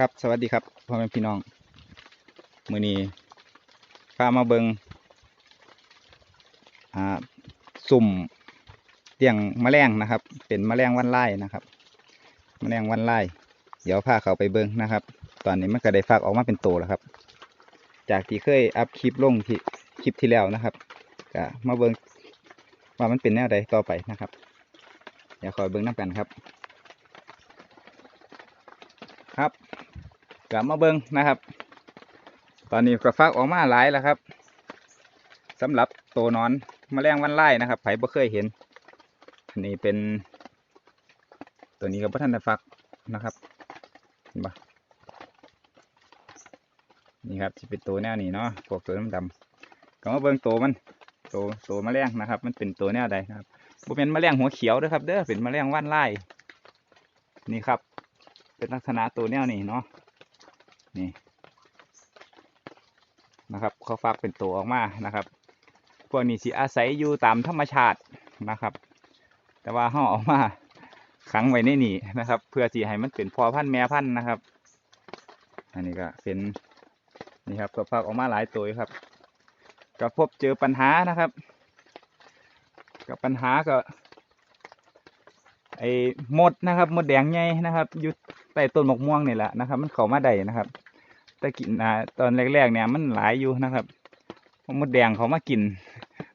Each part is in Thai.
ครับสวัสดีครับพ่อแม่พี่น้อง มือนี้พามาเบิงอ่าสุ่มเลี้ยงแมลงนะครับ เป็นแมลงวันไล่นะครับแมลงวันไล่เดี๋ยวพาเขาไปเบิงนะครับ ตอนนี้มันก็ได้ฟักออกมาเป็นโตแล้วครับ จากที่เคยอัพคลิปลงที่คลิปที่แล้วนะครับก็มาเบิงว่ามันเป็นแนวใดต่อไปนะครับ เดี๋ยวคอยเบิงน้ำกันครับ กลับมาเบิ้งนะครับ ตอนนี้ก็ฟักออกมาหลายแล้วครับสำหรับตัวนอนแมลงวันไล่นะครับไผบ่เคยเห็น อันนี้เป็น ตัวนี้ก็บ่ทันได้ฟักนะครับเห็นปะนี่ครับที่เป็นตัวแนวนี้เนาะพวกตัวดำๆก็มาเบิ้งตัวมันตัวตัวแมลงนะครับ มันเป็นตัวแนวใดนะครับบ่เป็นแมลงหัวเขียวด้อครับเด้อเป็นแมลงวันไล่นี่ครับ เป็นลักษณะตัวแนวนี้เนาะ นี่นะครับเขาฟักเป็นตัวออกมานะครับพวกนี้สิอาศัยอยู่ตามธรรมชาตินะครับ แต่ว่าห่อออกมาขังไว้ในนี่นะครับ เพื่อที่ให้มันเป็นพอพันธุ์แม่พันธุ์นะครับ อันนี้ก็เป็นนี่ครับก็ฟักออกมาหลายตัวครับ ก็พบเจอปัญหานะครับ กับปัญหาก็ไอ้มดนะครับมดแดงใหญ่นะครับอยู่ใต้ต้นมะม่วงนี่แหละนะครับ มันเข้ามาได้นะครับ แต่กินอ่าตอนแรกๆเนี่ยมันหลายอยู่นะครับมดแดงเขามากิน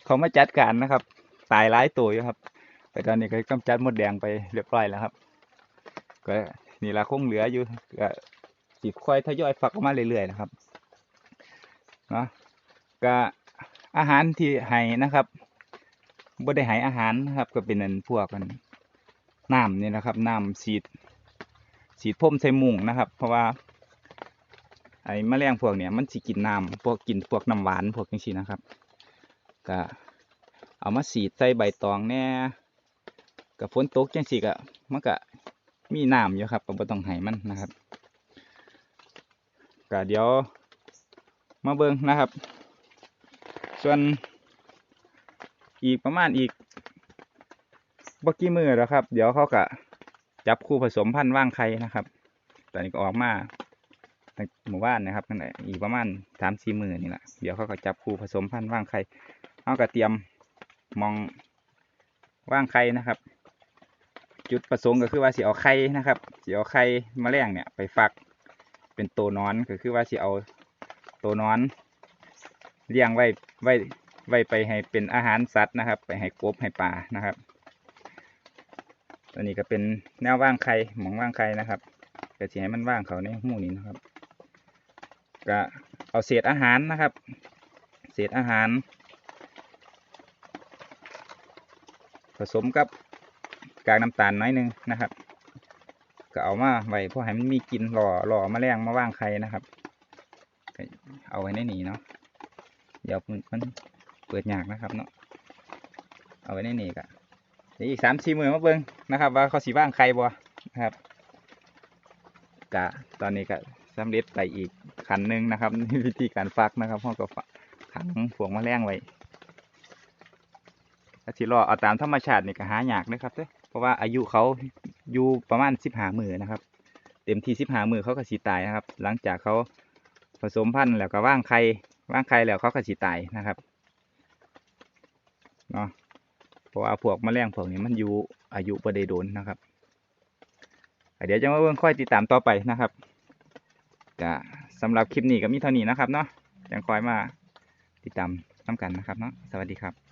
เขามาจัดการนะครับ ตายหลายตัวอยู่ครับ แต่ตอนนี้ก็กำจัดมดแดงไปเรียบร้อยแล้วครับ ก็นี่ละคงเหลืออยู่ก็สิค่อยทยอยฟักออกมาเรื่อยๆนะครับเนาะก็อาหารที่ให้นะครับบ่ได้ให้อาหารนะครับ ก็เป็นอันพวกกันน้ำนี่นะครับน้ำฉีดฉีดพ่มใส่มุงนะครับ เพราะว่า อ้แมลงพวกเนี้ยมันสิกินน้ำพวกกินพวกน้ำหวานพวกนี้สินะครับก็เอามาฉีดใส่ใบตองแน่กับฝนตกจังสิก็มันก็มีน้ำอยู่ครับก็บ่ต้องให้มันนะครับก็เดี๋ยวมาเบิ่งนะครับ ส่วนอีกประมาณอีกบ่กี่มือแล้วครับ เดี๋ยวเขาก็จับคู่ผสมพันธุ์ว่างไข่นะครับ ตอนนี้ก็ออกมา หมู่บ้านนะครับนั่นแหละอีกประมาณสามสี่หมือนี่แหละเดี๋ยวเขาก็จับคู่ผสมพันธุ์ว่างไข่เขาก็เตรียมมองว่างไข่นะครับ จุดประสงค์ก็คือว่าสิเอาไข่นะครับสิเอาไข่แมลงเนี่ยไปฟักเป็นตัวนอนก็คือว่าสิเอาตัวนอนเลี้ยงไว้ไว้ไว้ไปให้เป็นอาหารสัตว์นะครับ ไปให้กบให้ปลานะครับตัวนี้ก็เป็นแนวว่างไข่หมองว่างไข่นะครับก็จะให้มันว่างเขาในหมู่นี้นะครับ ก็เอาเศษอาหารนะครับ เศษอาหาร ผสมกับกากน้ำตาลน้อยหนึงนะครับ ก็เอามาไว้เพื่อให้มันมีกินหล่อหล่อแมลงมาว่างไข่นะครับ เอาไว้ในนี้เนาะเดี๋ยวมันเปิดยากนะครับเนาะเอาไว้ในนี้ก็เดี๋ยวอีกสามสี่มือมาเบิ้งนะครับ ว่าเขาสีว่างใครบ่นะครับกะตอนนี้ก็สำเร็จไปอีก ขันหนึ่งนะครับนี่วิธีการฟักนะครับห้องก็ฟักขังพวงแมลงไว้ถ้าที่รอเอาตามธรรมชาตินี่ก็หายากนะครับเด้เพราะว่าอายุเขาอยู่ประมาณสิบหามือนะครับ เต็มที่สิบหามือเขาก็สีตายนะครับ หลังจากเขาผสมพันธุ์แล้วก็ว่างไข่ว่างไข่แล้วเขาก็สีตายนะครับเนาะเพราะว่าพวกแมลงพวกนี้มันอยู่อายุประเดโดนนะครับเดี๋ยวจะมาเบิ่งค่อยติดตามต่อไปนะครับก็ สำหรับคลิปนี้ก็มีเท่านี้นะครับเนาะยังคอยมาติดตามน้ำกันนะครับเนาะสวัสดีครับ